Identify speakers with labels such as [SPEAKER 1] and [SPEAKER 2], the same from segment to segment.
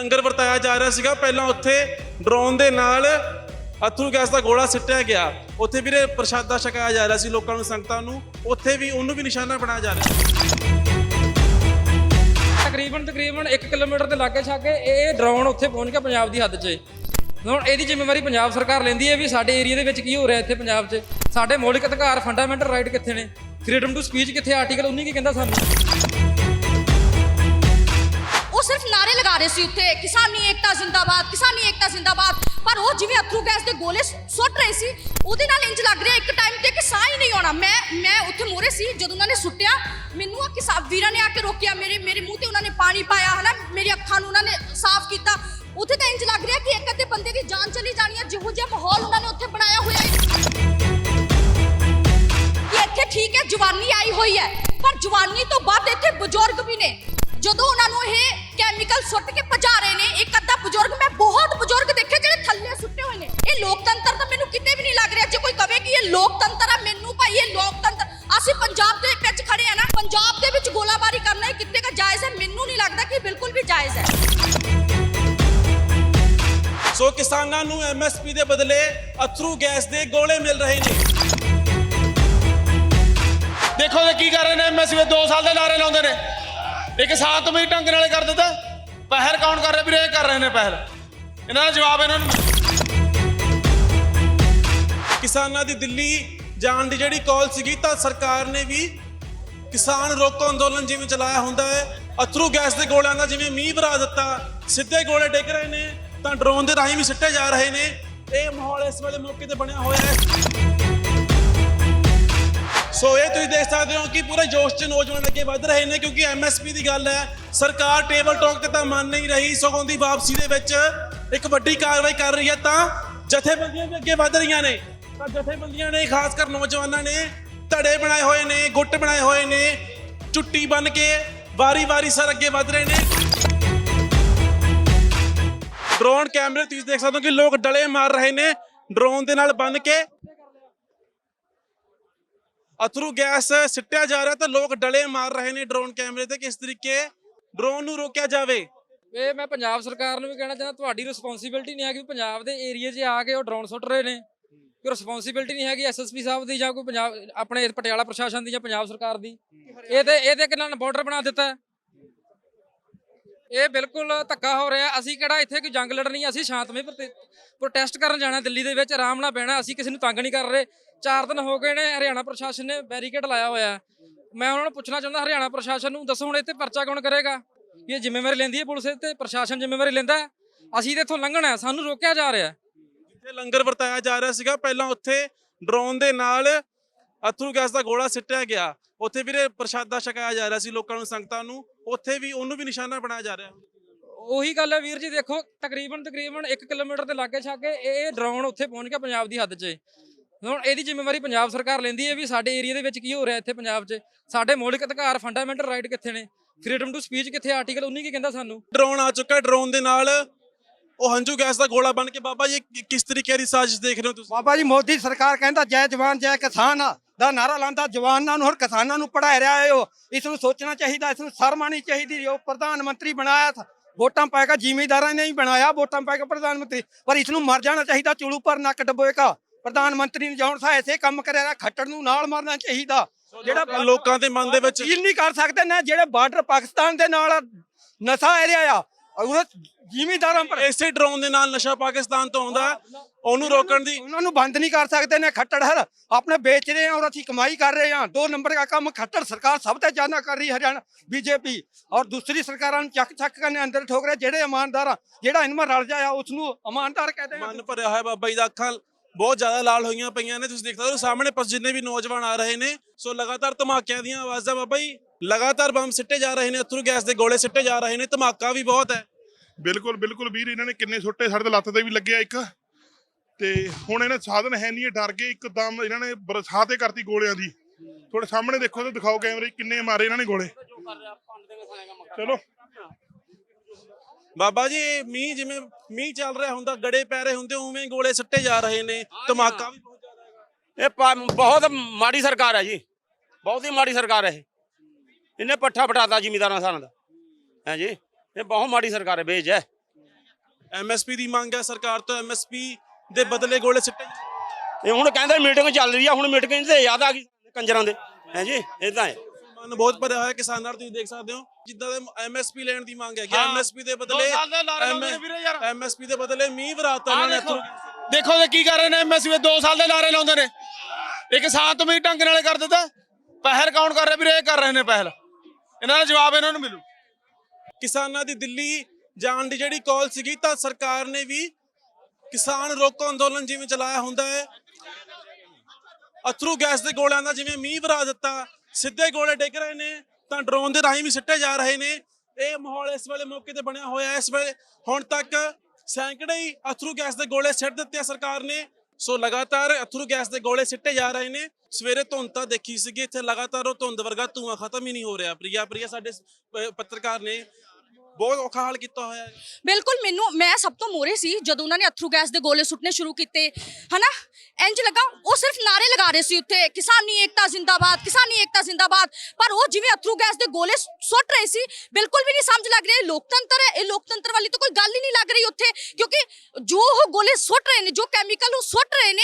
[SPEAKER 1] ਲੰਗਰ ਵਰਤਾਇਆ ਜਾ ਰਿਹਾ ਸੀਗਾ। ਪਹਿਲਾਂ ਉੱਥੇ ਡਰੋਨ ਦੇ ਨਾਲ ਅਥਰੂ ਗੈਸ ਦਾ ਗੋਲਾ ਸਿੱਟਿਆ ਗਿਆ। ਉੱਥੇ ਵੀਰੇ ਪ੍ਰਸ਼ਾਦਾ ਛਕਾਇਆ ਜਾ ਰਿਹਾ ਸੀ ਲੋਕਾਂ ਨੂੰ, ਸੰਗਤਾਂ ਨੂੰ। ਉੱਥੇ ਵੀ ਉਹਨੂੰ ਵੀ ਨਿਸ਼ਾਨਾ ਬਣਾਇਆ ਜਾ ਰਿਹਾ
[SPEAKER 2] ਤਕਰੀਬਨ ਤਕਰੀਬਨ 1 ਕਿਲੋਮੀਟਰ ਦੇ ਲਾਗੇ ਛਾਗੇ ਇਹ ਡਰੋਨ ਉੱਥੇ ਪਹੁੰਚ ਗਿਆ ਪੰਜਾਬ ਦੀ ਹੱਦ 'ਚ। ਹੁਣ ਇਹਦੀ ਜ਼ਿੰਮੇਵਾਰੀ ਪੰਜਾਬ ਸਰਕਾਰ ਲੈਂਦੀ ਹੈ ਵੀ ਸਾਡੇ ਏਰੀਆ ਦੇ ਵਿੱਚ ਕੀ ਹੋ ਰਿਹਾ ਇੱਥੇ ਪੰਜਾਬ 'ਚ। ਸਾਡੇ ਮੌਲਿਕ ਅਧਿਕਾਰ ਫੰਡਾਮੈਂਟਲ ਰਾਈਟ ਕਿੱਥੇ ਨੇ? ਫਰੀडम ਟੂ ਸਪੀਚ ਕਿੱਥੇ? ਆਰਟੀਕਲ 19 ਕੀ ਕਹਿੰਦਾ ਸਾਨੂੰ?
[SPEAKER 3] ਸਿਰਫ ਨਾਰੇ ਲਗਾ ਰਹੇ ਸੀ ਉੱਥੇ ਕਿਸਾਨੀ ਏਕਤਾ ਜ਼ਿੰਦਾਬਾਦ, ਕਿਸਾਨੀ ਏਕਤਾ ਜ਼ਿੰਦਾਬਾਦ। ਪਰ ਉਹ ਜਿਵੇਂ ਅਥਰੂ ਗੈਸ ਦੇ ਗੋਲੇ ਸੁੱਟ ਰਹੇ ਸੀ, ਉਹਦੇ ਨਾਲ ਇੰਜ ਲੱਗ ਰਿਹਾ ਇੱਕ ਟਾਈਮ ਤੇ ਕਿ ਸਾਹ ਹੀ ਨਹੀਂ ਆਉਣਾ। ਮੈਂ ਮੈਂ ਉੱਥੇ ਮੋਰੇ ਸੀ, ਜਦੋਂ ਉਹਨਾਂ ਨੇ ਸੁੱਟਿਆ, ਮੈਨੂੰ ਆ ਕਿਸਾਬ ਵੀਰਾਂ ਨੇ ਆ ਕੇ ਰੋਕਿਆ ਮੇਰੇ ਮੇਰੇ ਮੂੰਹ ਤੇ ਉਹਨਾਂ ਨੇ ਪਾਣੀ ਪਾਇਆ, ਹਨਾ ਮੇਰੀ ਅੱਖਾਂ ਨੂੰ ਉਹਨਾਂ ਨੇ ਸਾਫ਼ ਕੀਤਾ। ਉੱਥੇ ਤਾਂ ਇੰਜ ਲੱਗ ਰਿਹਾ ਕਿ ਇੱਕ ਅੱਧੇ ਬੰਦੇ ਦੀ ਜਾਨ ਚਲੀ ਜਾਣੀ ਹੈ ਜਿਹੋ ਜਿਹਾ ਮਾਹੌਲ ਉਹਨਾਂ ਨੇ ਉੱਥੇ ਬਣਾਇਆ ਹੋਇਆ ਹੈ। ਇੱਥੇ ਠੀਕ ਹੈ, ਜਵਾਨੀ ਆਈ ਹੋਈ ਹੈ। ਪਰ ਜਵਾਨੀ ਤੋਂ ਬਾਅਦ ਇੱਥੇ ਬਜ਼ੁਰਗ ਵੀ ਨੇ। ਜਦੋਂ ਉਹਨਾਂ ਨੂੰ ਇਹ ਕੈਮੀਕਲ ਸੁੱਟ ਕੇ ਭਜਾ ਰਹੇ ਨੇ। ਇੱਕ ਅੱਧਾ ਬਜ਼ੁਰਗ, ਮੈਂ ਬਹੁਤ ਬਜ਼ੁਰਗ ਦੇਖੇ ਜਿਹੜੇ ਥੱਲੇ ਸੁੱਟੇ ਹੋਏ ਨੇ। ਇਹ ਲੋਕਤੰਤਰ ਤਾਂ ਮੈਨੂੰ ਕਿਤੇ ਵੀ ਨਹੀਂ ਲੱਗ ਰਿਹਾ। ਜੇ ਕੋਈ ਕਵੇ ਕਿ ਇਹ ਲੋਕਤੰਤਰ ਆ, ਮੈਨੂੰ ਭਾਈ ਇਹ ਲੋਕਤੰਤਰ ਅਸੀਂ ਪੰਜਾਬ ਦੇ ਵਿੱਚ ਖੜੇ ਆ ਨਾ, ਪੰਜਾਬ ਦੇ ਵਿੱਚ ਗੋਲਾਬਾਰੀ ਕਰਨਾ ਇਹ ਕਿਤੇ ਕਾ ਜਾਇਜ਼ ਹੈ? ਮੈਨੂੰ ਨਹੀਂ ਲੱਗਦਾ ਕਿ ਬਿਲਕੁਲ ਵੀ ਜਾਇਜ਼ ਹੈ।
[SPEAKER 1] ਸੋ ਕਿਸਾਨਾਂ ਨੂੰ ਐਮਐਸਪੀ ਦੇ ਬਦਲੇ ਅਥਰੂ ਗੈਸ ਦੇ ਗੋਲੇ ਮਿਲ ਰਹੇ ਨੇ।
[SPEAKER 4] ਦੇਖੋ ਤੇ ਕੀ ਕਰ ਰਹੇ ਨੇ ਐਮਐਸਪੀ 2 ਸਾਲ ਦੇ ਨਾਰੇ ਲਾਉਂਦੇ ਨੇ। ਇੱਕ ਸਾਥ ਵੀ ਢੰਗ ਨਾਲ ਕਰ ਦਿੱਤਾ। ਪਹਿਲ ਕੌਣ ਕਰ ਰਿਹਾ ਵੀਰੇ? ਇਹ ਕਰ ਰਹੇ ਨੇ ਪਹਿਲ। ਇਹਨਾਂ ਦਾ ਜਵਾਬ ਇਹਨਾਂ ਨੂੰ
[SPEAKER 1] ਕਿਸਾਨਾਂ ਦੀ ਦਿੱਲੀ ਜਾਣ ਦੀ ਜਿਹੜੀ ਕਾਲ ਸੀਗੀ, ਤਾਂ ਸਰਕਾਰ ਨੇ ਵੀ ਕਿਸਾਨ ਰੋਕੋ ਅੰਦੋਲਨ ਜਿਵੇਂ ਚਲਾਇਆ ਹੁੰਦਾ ਹੈ, ਅਥਰੂ ਗੈਸ ਦੇ ਗੋਲਿਆਂ ਦਾ ਜਿਵੇਂ ਮੀਂਹ ਵਰਾ ਦਿੱਤਾ, ਸਿੱਧੇ ਗੋਲੇ ਡਿੱਗ ਰਹੇ ਨੇ, ਤਾਂ ਡਰੋਨ ਦੇ ਰਾਹੀਂ ਵੀ ਸਿੱਟੇ ਜਾ ਰਹੇ ਨੇ। ਇਹ ਮਾਹੌਲ ਇਸ ਵੇਲੇ ਮੌਕੇ ਤੇ ਬਣਿਆ ਹੋਇਆ ਹੈ। ਸੋ ਇਹ ਤੁਸੀਂ ਦੇਖ ਸਕਦੇ ਹੋ ਕਿ ਪੂਰੇ ਜੋਸ਼ 'ਚ ਨੌਜਵਾਨ ਅੱਗੇ ਵੱਧ ਰਹੇ ਨੇ ਕਿਉਂਕਿ ਐਮਐਸਪੀ ਦੀ ਗੱਲ ਹੈ, ਸਰਕਾਰ ਟੇਬਲ ਟਾਕ ਤੇ ਤਾਂ ਮੰਨ ਨਹੀਂ ਰਹੀ ਸਗੋਂ ਦੀ ਵਾਪਸੀ ਦੇ ਵਿੱਚ ਇੱਕ ਵੱਡੀ ਕਾਰਵਾਈ ਕਰ ਰਹੀ ਹੈ ਤਾਂ ਜਥੇਬੰਦੀਆਂ ਵੀ ਅੱਗੇ ਵੱਧ ਰਹੀਆਂ ਨੇ। ਤਾਂ ਜਥੇਬੰਦੀਆਂ ਨੇ, ਖਾਸ ਕਰ ਨੌਜਵਾਨਾਂ ਨੇ, ਧੜੇ ਬਣਾਏ ਹੋਏ ਨੇ, ਗੁੱਟ ਬਣਾਏ ਹੋਏ ਨੇ, ਚੁੱਟੀ ਬਨ ਕੇ ਵਾਰੀ-ਵਾਰੀ ਸਰ ਅੱਗੇ ਵੱਧ ਰਹੇ ਨੇ। ਡਰੋਨ ਕੈਮਰੇ ਤੁਸੀਂ ਦੇਖ ਸਕਦੇ ਹੋ ਕਿ ਲੋਕ ਡਲੇ ਮਾਰ ਰਹੇ ਨੇ। ਡਰੋਨ ਦੇ ਨਾਲ ਬੰਨ ਕੇ ਅਥਰੂ ਗੈਸ ਸਿੱਟਿਆ ਜਾ ਰਿਹਾ ਤਾਂ ਲੋਕ ਡਲੇ ਮਾਰ ਰਹੇ ਨੇ ਡਰੋਨ ਕੈਮਰੇ ਤੇ ਕਿਸ ਤਰੀਕੇ ਡਰੋਨ ਨੂੰ ਰੋਕਿਆ ਜਾਵੇ?
[SPEAKER 2] ਇਹ ਮੈਂ ਪੰਜਾਬ ਸਰਕਾਰ ਨੂੰ ਵੀ ਕਹਿਣਾ ਚਾਹੁੰਦਾ, ਤੁਹਾਡੀ ਰਿਸਪੌਂਸਿਬਿਲਟੀ ਨਹੀਂ ਹੈ ਕਿ ਪੰਜਾਬ ਦੇ ਏਰੀਆ 'ਚ ਆ ਕੇ ਉਹ ਡਰੋਨ ਸੁੱਟ ਰਹੇ ਨੇ। ਕਿ ਰਿਸਪੌਂਸਿਬਿਲਟੀ ਨਹੀਂ ਹੈਗੀ ਐਸਐਸਪੀ ਸਾਹਿਬ ਦੀ ਜਾਂ ਕੋਈ ਪੰਜਾਬ, ਆਪਣੇ ਪਟਿਆਲਾ ਪ੍ਰਸ਼ਾਸਨ ਦੀ ਜਾਂ ਪੰਜਾਬ ਸਰਕਾਰ ਦੀ। ਇਹ ਤੇ ਇਹ ਤੇ ਕਿੰਨਾ ਬਾਰਡਰ ਬਣਾ ਦਿੱਤਾ। ਇਹ ਬਿਲਕੁਲ ਧੱਕਾ ਹੋ ਰਿਹਾ। ਅਸੀਂ ਕਿਹੜਾ ਇੱਥੇ ਕੋਈ ਜੰਗ ਲੜਨੀ ਅਸੀਂ ਸ਼ਾਂਤਮਈ ਪ੍ਰੋਟੈਸਟ ਕਰਨ ਜਾਣਾ ਦਿੱਲੀ ਦੇ ਵਿੱਚ, ਆਰਾਮ ਨਾਲ ਬਹਿਣਾ, ਅਸੀਂ ਕਿਸੇ ਨੂੰ ਤੰਗ ਨਹੀਂ ਕਰ ਰਹੇ। ਚਾਰ ਦਿਨ ਹੋ ਗਏ ਨੇ, ਹਰਿਆਣਾ ਪ੍ਰਸ਼ਾਸਨ ਨੇ ਬੈਰੀਕੇਡ ਲਾਇਆ ਹੋਇਆ ਮੈਂ ਉਹਨਾਂ ਨੂੰ ਪੁੱਛਣਾ ਚਾਹੁੰਦਾ, ਹਰਿਆਣਾ ਪ੍ਰਸ਼ਾਸਨ ਨੂੰ ਦੱਸੋ ਹੁਣ ਇੱਥੇ ਪਰਚਾ ਕੌਣ ਕਰੇਗਾ? ਇਹ ਜ਼ਿੰਮੇਵਾਰੀ ਲੈਂਦੀ ਹੈ ਪੁਲਿਸ ਤੇ ਪ੍ਰਸ਼ਾਸਨ ਜ਼ਿੰਮੇਵਾਰੀ ਲੈਂਦਾ ਅਸੀਂ ਤੇ ਇੱਥੋਂ ਲੰਘਣਾ ਸਾਨੂੰ ਰੋਕਿਆ ਜਾ ਰਿਹਾ ਹੈ।
[SPEAKER 1] ਜਿੱਥੇ ਲੰਗਰ ਵਰਤਾਇਆ ਜਾ ਰਿਹਾ ਸੀਗਾ, ਪਹਿਲਾਂ ਉੱਥੇ ਡਰੋਨ ਦੇ ਨਾਲ ਅਥਰੂ ਗੈਸ ਦਾ ਗੋਲਾ ਸਿੱਟਿਆ ਗਿਆ। ਉੱਥੇ ਵੀਰੇ ਪ੍ਰਸ਼ਾਦਾ ਛਕਾਇਆ ਜਾ ਰਿਹਾ ਸੀ ਲੋਕਾਂ ਨੂੰ ਸੰਗਤਾਂ ਨੂੰ। ਉੱਥੇ ਵੀ ਉਹਨੂੰ ਵੀ ਨਿਸ਼ਾਨਾ ਬਣਾਇਆ ਜਾ ਰਿਹਾ।
[SPEAKER 2] ਉਹੀ ਗੱਲ ਹੈ ਵੀਰ ਜੀ ਦੇਖੋ ਤਕਰੀਬਨ ਤਕਰੀਬਨ 1 ਕਿਲੋਮੀਟਰ ਦੇ ਲਾਗੇ ਛਾਗੇ ਇਹ ਡਰੋਨ ਉੱਥੇ ਪਹੁੰਚ ਗਿਆ ਪੰਜਾਬ ਦੀ ਹੱਦ 'ਚ। ਹੁਣ ਇਹਦੀ ਜ਼ਿੰਮੇਵਾਰੀ ਪੰਜਾਬ ਸਰਕਾਰ ਲੈਂਦੀ ਹੈ ਵੀ ਸਾਡੇ ਏਰੀਆ ਦੇ ਵਿੱਚ ਕੀ ਹੋ ਰਿਹਾ ਇੱਥੇ ਪੰਜਾਬ 'ਚ। ਸਾਡੇ ਮੌਲਿਕ ਅਧਿਕਾਰ ਫੰਡਾਮੈਂਟਲ ਰਾਈਟ ਕਿੱਥੇ ਨੇ? ਫਰੀडम ਟੂ ਸਪੀਚ ਕਿੱਥੇ? ਆਰਟੀਕਲ 19 ਕੀ ਕਹਿੰਦਾ ਸਾਨੂੰ?
[SPEAKER 1] ਡਰੋਨ ਆ ਚੁੱਕਾ ਡਰੋਨ ਦੇ ਨਾਲ। ਉਹ ਹੰਝੂ ਗੈਸ ਦਾ ਗੋਲਾ ਬਣ ਕੇ ਬਾਬਾ ਜੀ ਕਿਸ ਤਰੀਕੇ ਦੀ ਸਾਜ਼ਿਸ਼ ਦੇਖ ਰਹੇ ਹੋ ਤੁਸੀਂ?
[SPEAKER 5] ਬਾਬਾ ਜੀ ਮੋਦੀ ਸਰਕਾਰ ਕਹਿੰਦਾ ਜੈ ਜਵਾਨ ਜੈ ਕਿਸਾਨ। ਦਾ ਨਾਰਾ ਲਾਉਂਦਾ ਜਵਾਨਾਂ ਨੂੰ ਹੋਰ ਕਿਸਾਨਾਂ ਨੂੰ ਪੜ੍ਹਾ ਰਿਹਾ ਹੈ ਉਹ। ਇਸ ਨੂੰ ਸੋਚਣਾ ਚਾਹੀਦਾ ਇਸ ਨੂੰ ਸ਼ਰਮ ਆਉਣੀ ਚਾਹੀਦੀ ਉਹ ਪ੍ਰਧਾਨ ਮੰਤਰੀ ਬਣਾਇਆ ਥਾ ਵੋਟਾਂ ਪਾ ਕੇ ਜ਼ਿਮੀਂਦਾਰਾਂ ਨੇ ਹੀ ਬਣਾਇਆ ਵੋਟਾਂ ਪਾ ਕੇ ਪ੍ਰਧਾਨ ਮੰਤਰੀ। ਪਰ ਇਸ ਨੂੰ ਮਰ ਜਾਣਾ ਚਾਹੀਦਾ ਚੁਲੂ ਪਰ ਨੱਕ ਡਬੋਏਗਾ ਪ੍ਰਧਾਨ ਮੰਤਰੀ ਨੇ ਜਾਉਣ ਸਾ ਐਸੇ ਕੰਮ ਕਰਿਆ ਰਿਹਾ, ਖੱਟੜ ਨੂੰ ਨਾਲ ਮਾਰਨਾ ਚਾਹੀਦਾ। ਜਿਹੜਾ
[SPEAKER 1] ਲੋਕਾਂ ਦੇ ਮਨ ਦੇ ਵਿੱਚ
[SPEAKER 5] ਯਕੀਨ ਨਹੀਂ ਕਰ ਸਕਦੇ ਨੇ ਜਿਹੜੇ ਬਾਰਡਰ ਪਾਕਿਸਤਾਨ ਦੇ ਨਾਲ ਨਸ਼ਾ ਏਰੀਆ ਆ ਉਹ ਜ਼ਿਮੀਂਦਾਰਾਂ ਪਰ
[SPEAKER 1] ਇਸੇ ਡਰੋਨ ਦੇ ਨਾਲ ਨਸ਼ਾ ਪਾਕਿਸਤਾਨ ਤੋਂ ਆਉਂਦਾ ਉਹਨੂੰ ਰੋਕਣ ਦੀ।
[SPEAKER 5] ਉਹਨਾਂ ਨੂੰ ਬੰਦ ਨਹੀਂ ਕਰ ਸਕਦੇ ਨੇ ਖੱਟੜ ਹਰ। ਆਪਣੇ ਵੇਚ ਰਹੇ ਆ ਔਰ ਅਸੀਂ ਕਮਾਈ ਕਰ ਰਹੇ ਹਾਂ ਦੋ ਨੰਬਰ ਦਾ ਕੰਮ ਖੱਟੜ ਸਰਕਾਰ ਸਭ ਤੋਂ ਜ਼ਿਆਦਾ ਕਰ ਰਹੀ ਹਰਿਆਣਾ ਬੀਜੇਪੀ। ਔਰ ਦੂਸਰੀ ਸਰਕਾਰਾਂ ਨੂੰ ਚੱਕ ਚੱਕ ਕੇ ਅੰਦਰ ਠੋਕ ਰਹੇ ਜਿਹੜੇ ਇਮਾਨਦਾਰ ਆ ਜਿਹੜਾ ਇਹਨਾਂ ਰਲ ਜਾਇਆ ਉਸ ਨੂੰ ਇਮਾਨਦਾਰ ਕਹਿੰਦੇ ਆ
[SPEAKER 1] ਮਨ ਭਰਿਆ ਹੋਇਆ ਬਾਬਾ ਜੀ ਦਾ ਅੱਖਾਂ ਬਹੁਤ ਜ਼ਿਆਦਾ ਲਾਲ ਹੋਈਆਂ ਪਈਆਂ ਨੇ ਤੁਸੀਂ ਦੇਖ ਸਕਦੇ ਹੋ ਸਾਹਮਣੇ ਪਰ ਜਿੰਨੇ ਵੀ ਨੌਜਵਾਨ ਆ ਰਹੇ ਨੇ ਸੋ ਲਗਾਤਾਰ ਧਮਾਕਿਆਂ ਦੀਆਂ ਆਵਾਜ਼ਾਂ ਬਾਬਾ ਜੀ। ਲਗਾਤਾਰ ਬੰਬ ਸਿੱਟੇ ਜਾ ਰਹੇ ਨੇ ਅਥਰੂ ਗੈਸ ਦੇ ਗੋਲੇ ਸਿੱਟੇ ਜਾ ਰਹੇ ਨੇ ਧਮਾਕਾ ਵੀ ਬਹੁਤ ਹੈ।
[SPEAKER 6] ਬਿਲਕੁਲ ਬਿਲਕੁਲ ਵੀਰ ਇਹਨਾਂ ਨੇ ਕਿੰਨੇ ਸੁੱਟੇ ਸਾਡੇ ਤੇ ਲੱਤ ਤੇ ਵੀ ਲੱਗਿਆ ਇੱਕ। ਤੇ ਹੁਣ ਇਹਨਾਂ ਸਾਧਨ ਹੈ ਨਹੀਂ ਇਹ ਡਰ ਗਏ ਇੱਕਦਮ ਇਹਨਾਂ ਨੇ ਬਰਸਾਤੇ ਕਰਤੀ ਗੋਲਿਆਂ ਦੀ। ਤੁਹਾਡੇ ਸਾਹਮਣੇ ਦੇਖੋ ਤੇ ਦਿਖਾਓ ਕੈਮਰੇ ਕਿੰਨੇ ਮਾਰੇ ਇਹਨਾਂ ਨੇ ਗੋਲੇ। ਚਲੋ।
[SPEAKER 1] ਬਾਬਾ ਜੀ ਮੀਂਹ ਜਿਵੇਂ ਮੀਂਹ ਚੱਲ ਰਿਹਾ ਹੁੰਦਾ ਗੜੇ ਪੈ ਰਹੇ ਹੁੰਦੇ ਉਵੇਂ ਹੀ ਗੋਲੇ ਸਿੱਟੇ ਜਾ ਰਹੇ ਨੇ ਧਮਾਕਾ ਵੀ ਬਹੁਤ ਜ਼ਿਆਦਾ ਹੈਗਾ।
[SPEAKER 4] ਇਹ ਬਹੁਤ ਮਾੜੀ ਸਰਕਾਰ ਹੈ ਜੀ। ਬਹੁਤ ਹੀ ਮਾੜੀ ਸਰਕਾਰ ਹੈ ਇਹ। ਇਹਨੇ ਪੱਠਾ ਪਟਾਤਾ ਜ਼ਿਮੀਦਾਰਾਂ ਸਾਨਾਂ ਦਾ। ਹੈ ਜੀ? ਇਹ ਬਹੁਤ ਮਾੜੀ ਸਰਕਾਰ ਹੈ ਬੇਜ ਹੈ
[SPEAKER 1] ਐਮਐਸਪੀ ਦੀ ਮੰਗ ਹੈ ਸਰਕਾਰ ਤੋਂ ਐਮਐਸਪੀ ਦੇ ਬਦਲੇ ਗੋਲੇ ਸਿੱਟੇ
[SPEAKER 7] ਇਹ ਹੁਣ ਕਹਿੰਦੇ ਮੀਟਿੰਗ ਚੱਲ ਰਹੀ ਆ ਹੁਣ ਮੀਟਿੰਗ ਤੇ ਯਾਦ ਆ ਗਈ ਕੰਜਰਾਂ ਦੇ। ਹੈ ਜੀ ਇਦਾਂ ਹੈ।
[SPEAKER 1] ਮਨ ਬਹੁਤ ਭਰਿਆ ਹੋਇਆ ਕਿਸਾਨਾਂ ਨਾਲ ਤੁਸੀਂ ਦੇਖ ਸਕਦੇ ਹੋ। ਜਿੱਦਾਂ ਦੇ ਐਮਐਸਪੀ ਲੈਣ ਦੀ ਮੰਗ ਹੈ। ਕਿ। ਐਮਐਸਪੀ ਦੇ
[SPEAKER 4] ਦੋ
[SPEAKER 1] ਬਦਲੇ
[SPEAKER 4] ਦੇ।
[SPEAKER 1] ਐਮਐਸਪੀ ਦੇ ਬਦਲੇ ਮੀਂਹ ਵਰਾਤਾ ਉਹਨਾਂ ਨੇ
[SPEAKER 4] ਦੇਖੋ।
[SPEAKER 1] ਇੱਥੋਂ।
[SPEAKER 4] ਦੇਖੋ ਤੇ ਕੀ ਕਰ ਰਹੇ ਨੇ ਐਮਐਸਪੀ 2 ਸਾਲ ਦੇ ਲਾਰੇ ਲਾਉਂਦੇ ਨੇ। ਇੱਕ ਸ਼ਾਂਤਮਈ ਢੰਗ ਨਾਲੇ ਕਰ ਦਿੱਤਾ। ਪਹਿਲ ਕੌਣ ਕਰ ਰਿਹਾ ਵੀਰੇ? ਇਹ ਕਰ ਰਹੇ ਨੇ ਪਹਿਲ। ਇਹਨਾਂ ਦਾ ਜਵਾਬ ਇਹਨਾਂ ਨੂੰ ਮਿਲੂ।
[SPEAKER 1] ਕਿਸਾਨਾਂ ਦੀ ਦਿੱਲੀ ਜਾਣ ਦੀ ਜਿਹੜੀ ਕਾਲ ਸੀਗੀ ਤਾਂ ਸਰਕਾਰ ਨੇ ਵੀ ਕਿਸਾਨ ਰੋਕੋ ਅੰਦੋਲਨ ਜਿਵੇਂ ਚਲਾਇਆ ਹੁੰਦਾ ਹੈ। ਅਥਰੂ ਗੈਸ ਦੇ ਗੋਲਿਆਂ ਦਾ ਜਿਵੇਂ ਮੀਂਹ ਵਰਾ ਦਿੱਤਾ, ਸਿੱਧੇ ਗੋਲੇ ਡਿੱਗ ਰਹੇ ਨੇ, ਤਾਂ ਡਰੋਨ ਦੇ ਰਾਹੀਂ ਵੀ ਸਿੱਟੇ ਜਾ ਰਹੇ ਨੇ। ਇਹ ਮਾਹੌਲ ਇਸ ਵੇਲੇ ਮੌਕੇ ਤੇ ਬਣਿਆ ਹੋਇਆ ਹੈ। ਇਸ ਵੇਲੇ ਹੁਣ ਤੱਕ ਸੈਂਕੜੇ ਹੀ ਅਥਰੂ ਗੈਸ ਦੇ ਗੋਲੇ ਸਿੱਟ ਦਿੱਤੇ ਆ ਸਰਕਾਰ ਨੇ। ਸੋ ਲਗਾਤਾਰ ਅਥਰੂ ਗੈਸ ਦੇ ਗੋਲੇ ਸਿੱਟੇ ਜਾ ਰਹੇ ਨੇ। ਸਵੇਰੇ ਧੁੰਦ ਤਾਂ ਦੇਖੀ ਸੀਗੀ, ਇੱਥੇ ਲਗਾਤਾਰ ਉਹ ਧੁੰਦ ਵਰਗਾ ਧੂਆਂ ਖਤਮ ਹੀ ਨਹੀਂ ਹੋ ਰਿਹਾ। ਪ੍ਰਿਆ ਪ੍ਰਿਆ ਸਾਡੇ ਪੱਤਰਕਾਰ ਨੇ ਬਹੁਤ ਔਖਾ ਹਾਲ ਕੀਤਾ ਹੋਇਆ ਹੈ।
[SPEAKER 3] ਬਿਲਕੁਲ, ਮੈਨੂੰ, ਮੈਂ ਸਭ ਤੋਂ ਮੋਰੇ ਸੀ ਜਦੋਂ ਉਹਨਾਂ ਨੇ ਅਥਰੂ ਗੈਸ ਦੇ ਗੋਲੇ ਸੁੱਟਨੇ ਸ਼ੁਰੂ ਕੀਤੇ, ਹਨਾ? ਇੰਜ ਲੱਗਾ, ਉਹ ਸਿਰਫ ਨਾਰੇ ਲਗਾ ਰਹੇ ਸੀ ਉੱਥੇ, ਕਿਸਾਨੀ ਏਕਤਾ ਜ਼ਿੰਦਾਬਾਦ, ਕਿਸਾਨੀ ਏਕਤਾ ਜ਼ਿੰਦਾਬਾਦ। ਪਰ ਉਹ ਜਿਵੇਂ ਅਥਰੂ ਗੈਸ ਦੇ ਗੋਲੇ ਸੁੱਟ ਰਹੇ ਸੀ, ਬਿਲਕੁਲ ਵੀ ਨਹੀਂ ਸਮਝ ਲੱਗ ਰਿਹਾ, ਇਹ ਲੋਕਤੰਤਰ ਹੈ, ਇਹ ਲੋਕਤੰਤਰ ਵਾਲੀ ਤਾਂ ਕੋਈ ਗੱਲ ਹੀ ਨਹੀਂ ਲੱਗ ਰਹੀ ਉੱਥੇ, ਕਿਉਂਕਿ ਜੋ ਉਹ ਗੋਲੇ ਸੁੱਟ ਰਹੇ ਨੇ, ਜੋ ਕੈਮੀਕਲ ਉਹ ਸੁੱਟ ਰਹੇ ਨੇ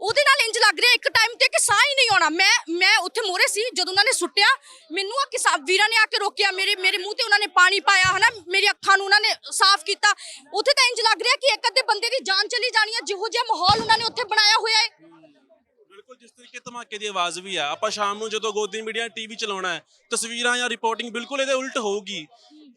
[SPEAKER 3] ਉਹਦੇ ਨਾਲ ਇੰਜ ਲੱਗ ਰਿਹਾ, ਇੱਕ ਟਾਈਮ ਤੇ ਕਿ ਸਾਹ ਹੀ ਨਹੀਂ ਆਉਣਾ। ਮੈਂ ਮੈਂ ਉੱਥੇ ਮੋਰੇ ਸੀ, ਜਦੋਂ ਉਹਨਾਂ ਨੇ ਸੁੱਟਿਆ, ਮੈਨੂੰ ਆ ਕਿਸਾਨ ਵੀਰਾਂ ਨੇ ਆ ਕੇ ਰੋਕਿਆ, ਮੇਰੇ ਮੇਰੇ ਮੂੰਹ ਤੇ ਉਹਨਾਂ ਨੇ ਪਾਣੀ ਪਾਇਆ, ਹਨਾ ਮੇਰੀ ਅੱਖਾਂ ਨੂੰ ਉਹਨਾਂ ਨੇ ਸਾਫ਼ ਕੀਤਾ। ਉੱਥੇ ਤਾਂ ਇੰਜ ਲੱਗ ਰਿਹਾ ਕਿ ਇੱਕ ਅੱਧੇ ਬੰਦੇ ਦੀ ਜਾਨ ਚਲੀ ਜਾਣੀ ਹੈ ਜਿਹੋ ਜਿਹਾ ਮਾਹੌਲ ਉਹਨਾਂ ਨੇ ਉੱਥੇ ਬਣਾਇਆ ਹੋਇਆ ਹੈ
[SPEAKER 1] ਬਿਲਕੁਲ, ਜਿਸ ਤਰੀਕੇ ਧਮਾਕੇ ਦੀ ਆਵਾਜ਼ ਵੀ ਆ। ਆਪਾਂ ਸ਼ਾਮ ਨੂੰ ਜਦੋਂ ਗੋਦੀ ਮੀਡੀਆ ਟੀਵੀ ਚਲਾਉਣਾ ਹੈ, ਤਸਵੀਰਾਂ ਜਾਂ ਰਿਪੋਰਟਿੰਗ ਬਿਲਕੁਲ ਇਹਦੇ ਉਲਟ ਹੋਊਗੀ।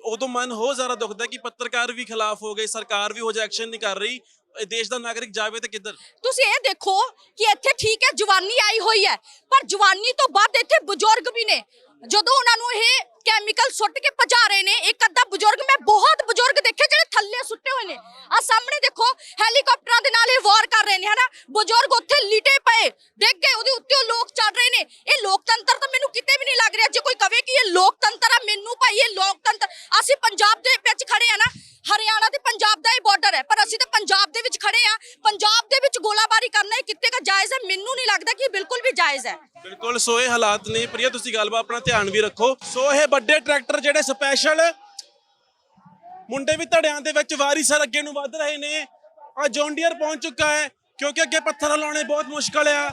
[SPEAKER 1] ਉਦੋਂ ਮਨ ਹੋ ਜ਼ਿਆਦਾ ਦੁਖਦਾ ਕਿ ਪੱਤਰਕਾਰ ਵੀ ਖਿਲਾਫ ਹੋ ਗਏ, ਸਰਕਾਰ ਵੀ ਹੋ ਜਾ ਐਕਸ਼ਨ ਨਹੀਂ ਕਰ ਰਹੀ। ਦੇਸ਼ ਦਾ ਨਾਗਰਿਕ ਜਾਵੇ ਤੇ ਕਿੱਧਰ?
[SPEAKER 3] ਤੁਸੀਂ ਇਹ ਦੇਖੋ ਕਿ ਇੱਥੇ ਠੀਕ ਹੈ, ਜਵਾਨੀ ਆਈ ਹੋਈ ਹੈ, ਪਰ ਜਵਾਨੀ ਤੋਂ ਬਾਅਦ ਇੱਥੇ ਬਜ਼ੁਰਗ ਵੀ ਨੇ। ਜਦੋਂ ਉਹਨਾਂ ਨੂੰ ਇਹ ਕੈਮੀਕਲ ਸੁੱਟ ਕੇ ਭਜਾ ਰਹੇ ਨੇ, ਇੱਕ ਅੱਧਾ ਬਜ਼ੁਰਗ, ਮੈਂ ਬਹੁਤ ਬਜ਼ੁਰਗ ਦੇਖੇ ਜਿਹੜੇ ਥੱਲੇ ਸੁੱਟੇ ਹੋਏ ਨੇ। ਆ ਸਾਹਮਣੇ ਦੇਖੋ ਹੈਲੀਕਾਪਟਰਾਂ ਦੇ ਨਾਲ ਇਹ ਵਾਰ ਕਰ ਰਹੇ ਨੇ, ਹਨਾ? ਬਜ਼ੁਰਗ ਉੱਥੇ ਲਿਟੇ ਪਏ ਦੇਖ ਗਏ ਉਹਦੇ ਉੱਤੇ ਲੋਕ ਚੜ ਰਹੇ ਨੇ। ਇਹ ਲੋਕਤੰਤਰ ਤਾਂ ਮੈਨੂੰ ਕਿਤੇ ਵੀ ਨਹੀਂ ਲੱਗ ਰਿਹਾ। ਜੇ ਕੋਈ ਕਵੇ ਕਿ ਇਹ ਲੋਕਤੰਤਰ ਆ, ਮੈਨੂੰ ਭਾਈ ਇਹ ਲੋਕਤੰਤਰ ਅਸੀਂ ਪੰਜਾਬ ਦੇ ਵਿੱਚ ਖੜੇ ਆ ਨਾ। ਹਰਿਆਣਾ ਤੇ ਪੰਜਾਬ ਦਾ ਹੀ ਬਾਰਡਰ ਹੈ। ਪਰ ਅਸੀਂ ਤਾਂ ਪੰਜਾਬ ਦੇ ਵਿੱਚ ਖੜੇ ਆ। ਪੰਜਾਬ ਦੇ ਵਿੱਚ ਗੋਲਾਬਾਰੀ ਕਰਨਾ ਇਹ ਕਿਤੇ ਕਾ ਜਾਇਜ਼ ਹੈ? ਮੈਨੂੰ ਨਹੀਂ ਲੱਗਦਾ ਕਿ ਇਹ ਬਿਲਕੁਲ ਵੀ ਜਾਇਜ਼ ਹੈ।
[SPEAKER 1] ਬਿਲਕੁਲ ਸੋ ਇਹ ਹਾਲਾਤ ਨੇ। ਪ੍ਰਿਆ, ਤੁਸੀਂ ਗੱਲਬਾਤ ਆਪਣਾ ਧਿਆਨ ਵੀ ਰੱਖੋ। ਸੋ ਇਹ ਵੱਡੇ ਟਰੈਕਟਰ ਜਿਹੜੇ ਸਪੈਸ਼ਲ ਮੁੰਡੇ ਵੀ ਧੜਿਆਂ ਦੇ ਵਿੱਚ ਵਾਰੀ ਸਰ ਅੱਗੇ ਨੂੰ ਵੱਧ ਰਹੇ ਨੇ। ਆ ਜੌਂਡੀਅਰ ਪਹੁੰਚ ਚੁੱਕਾ ਹੈ। ਕਿਉਂਕਿ ਅੱਗੇ ਪੱਥਰ ਲਾਉਣੇ ਬਹੁਤ ਮੁਸ਼ਕਲ ਆ।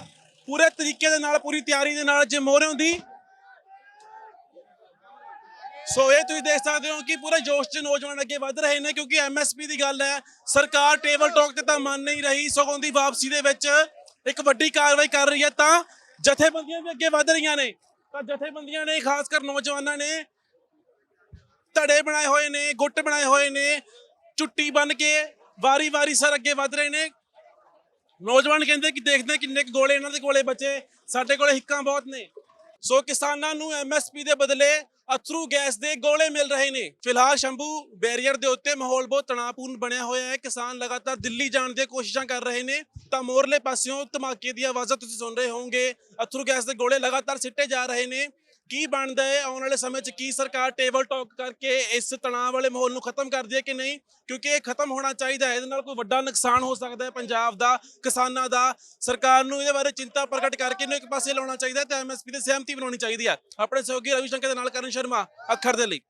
[SPEAKER 1] ਪੂਰੇ ਤਰੀਕੇ ਦੇ ਨਾਲ, ਪੂਰੀ ਤਿਆਰੀ ਦੇ ਨਾਲ ਜੇ ਮੋਹਰੇ ਹੁੰਦੀ। ਸੋ ਇਹ ਤੁਸੀਂ ਦੇਖ ਸਕਦੇ ਹੋ ਕਿ ਪੂਰੇ ਜੋਸ਼ 'ਚ ਨੌਜਵਾਨ ਅੱਗੇ ਵੱਧ ਰਹੇ ਨੇ ਕਿਉਂਕਿ ਐਮਐਸਪੀ ਦੀ ਗੱਲ ਹੈ, ਸਰਕਾਰ ਟੇਬਲ ਟਾਕ ਤੇ ਤਾਂ ਮੰਨ ਨਹੀਂ ਰਹੀ। ਸਗੋਂ ਦੀ ਵਾਪਸੀ ਦੇ ਵਿੱਚ ਇੱਕ ਵੱਡੀ ਕਾਰਵਾਈ ਕਰ ਰਹੀ ਹੈ ਤਾਂ ਜਥੇਬੰਦੀਆਂ ਵੀ ਅੱਗੇ ਵੱਧ ਰਹੀਆਂ ਨੇ। ਤਾਂ ਜਥੇਬੰਦੀਆਂ ਨੇ, ਖਾਸ ਕਰ ਨੌਜਵਾਨਾਂ ਨੇ, ਧੜੇ ਬਣਾਏ ਹੋਏ ਨੇ, ਗੁੱਟ ਬਣਾਏ ਹੋਏ ਨੇ, ਚੁੱਟੀ ਬਨ ਕੇ ਵਾਰੀ-ਵਾਰੀ ਸਰ ਅੱਗੇ ਵੱਧ ਰਹੇ ਨੇ। ਨੌਜਵਾਨ ਕਹਿੰਦੇ ਕਿ ਦੇਖਦੇ ਕਿੰਨੇ ਕੁ ਗੋਲੇ ਇਹਨਾਂ ਦੇ ਕੋਲੇ ਬਚੇ। ਸਾਡੇ ਕੋਲੇ ਹਿੱਕਾਂ ਬਹੁਤ ਨੇ। ਸੋ ਕਿਸਾਨਾਂ ਨੂੰ ਐਮਐਸਪੀ ਦੇ ਬਦਲੇ ਅਥਰੂ ਗੈਸ ਦੇ ਗੋਲੇ ਮਿਲ ਰਹੇ ਨੇ। ਫਿਲਹਾਲ ਸ਼ੰਭੂ ਬੈਰੀਅਰ ਦੇ ਉੱਤੇ ਮਾਹੌਲ ਬਹੁਤ ਤਣਾਅਪੂਰਨ ਬਣਿਆ ਹੋਇਆ ਹੈ। ਕਿਸਾਨ ਲਗਾਤਾਰ ਦਿੱਲੀ ਜਾਣ ਦੀਆਂ ਕੋਸ਼ਿਸ਼ਾਂ ਕਰ ਰਹੇ ਨੇ। ਤਾਂ ਮੋਰਲੇ ਪਾਸਿਓਂ ਧਮਾਕੇ ਦੀਆਂ ਆਵਾਜ਼ਾਂ ਤੁਸੀਂ ਸੁਣ ਰਹੇ ਹੋਵੋਗੇ। ਅਥਰੂ ਗੈਸ ਦੇ ਗੋਲੇ ਲਗਾਤਾਰ ਸਿੱਟੇ ਜਾ ਰਹੇ ਨੇ। ਕੀ ਬਣਦਾ ਹੈ? ਆਉਣ ਵਾਲੇ ਸਮੇਂ 'ਚ ਕੀ ਸਰਕਾਰ ਟੇਬਲ ਟਾਕ ਕਰਕੇ ਇਸ ਤਣਾਅ ਵਾਲੇ ਮਾਹੌਲ ਨੂੰ ਖਤਮ ਕਰਦੀ ਹੈ ਕਿ ਨਹੀਂ? ਕਿਉਂਕਿ ਇਹ ਖਤਮ ਹੋਣਾ ਚਾਹੀਦਾ ਹੈ। ਇਹਦੇ ਨਾਲ ਕੋਈ ਵੱਡਾ ਨੁਕਸਾਨ ਹੋ ਸਕਦਾ ਹੈ ਪੰਜਾਬ ਦਾ, ਕਿਸਾਨਾਂ ਦਾ। ਸਰਕਾਰ ਨੂੰ ਇਹਦੇ ਬਾਰੇ ਚਿੰਤਾ ਪ੍ਰਗਟ ਕਰਕੇ ਇਹਨੂੰ ਇੱਕ ਪਾਸੇ ਲਾਉਣਾ ਚਾਹੀਦਾ ਹੈ ਤੇ ਐਮਐਸਪੀ ਤੇ ਸਹਿਮਤੀ ਬਣਾਉਣੀ ਚਾਹੀਦੀ ਹੈ। ਆਪਣੇ ਸਹਿਯੋਗੀ ਰਵੀ ਸ਼ੰਕਰ ਦੇ ਨਾਲ ਕਰਨ ਸ਼ਰਮਾ, ਅੱਖਰ ਦੇ ਲਈ।